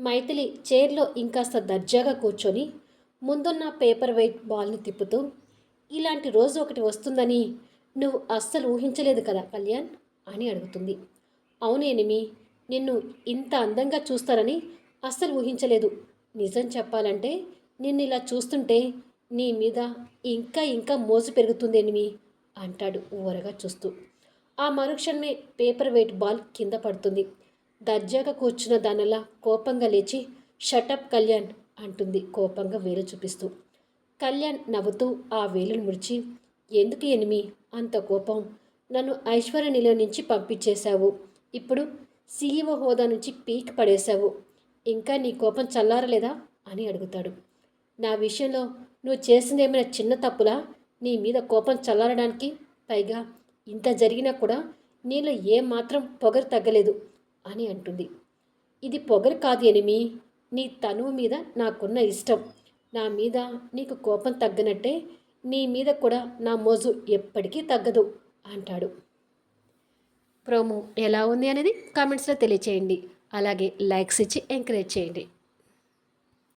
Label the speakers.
Speaker 1: మైథిలి చైర్లో ఇంకాస్త దర్జాగా కూర్చొని ముందున్న పేపర్ వెయిట్ బాల్ని తిప్పుతూ ఇలాంటి రోజు ఒకటి వస్తుందని నువ్వు అస్సలు ఊహించలేదు కదా కళ్యాణ్? అని అడుగుతుంది. అవునేనిమి నిన్ను ఇంత అందంగా చూస్తారని అస్సలు ఊహించలేదు. నిజం చెప్పాలంటే నిన్ను ఇలా చూస్తుంటే నీ మీద ఇంకా ఇంకా మోజు పెరుగుతుందేనిమి అంటాడు ఊరగా చూస్తూ. ఆ మరుక్షణమే పేపర్ వెయిట్ బాల్ కింద పడుతుంది. దర్జాగా కూర్చున్న దానిలా కోపంగా లేచి షటప్ కళ్యాణ్ అంటుంది కోపంగా వేలు చూపిస్తూ. కళ్యాణ్ నవ్వుతూ ఆ వేలును ముడిచి ఎందుకు ఎనిమి? అంత కోపం. నన్ను ఐశ్వర్య నిలయం నుంచి పంపించేశావు. ఇప్పుడు సీఈఓ హోదా నుంచి పీక్ పడేశావు. ఇంకా నీ కోపం చల్లారలేదా? అని అడుగుతాడు. నా విషయంలో నువ్వు చేసిందేమైనా చిన్న తప్పులా? నీ మీద కోపం చల్లారడానికి? పైగా ఇంత జరిగినా కూడా నీలో ఏమాత్రం పొగరు తగ్గలేదు. అని అంటుంది. ఇది పొగరు కాదు ఎనిమి నీ తనువు మీద నాకున్న ఇష్టం. నా మీద నీకు కోపం తగ్గనట్టే నీ మీద కూడా నా మోజు ఎప్పటికీ తగ్గదు అంటాడు. ప్రోమో ఎలా ఉంది అనేది కామెంట్స్లో తెలియచేయండి. అలాగే లైక్స్ ఇచ్చి ఎంకరేజ్ చేయండి.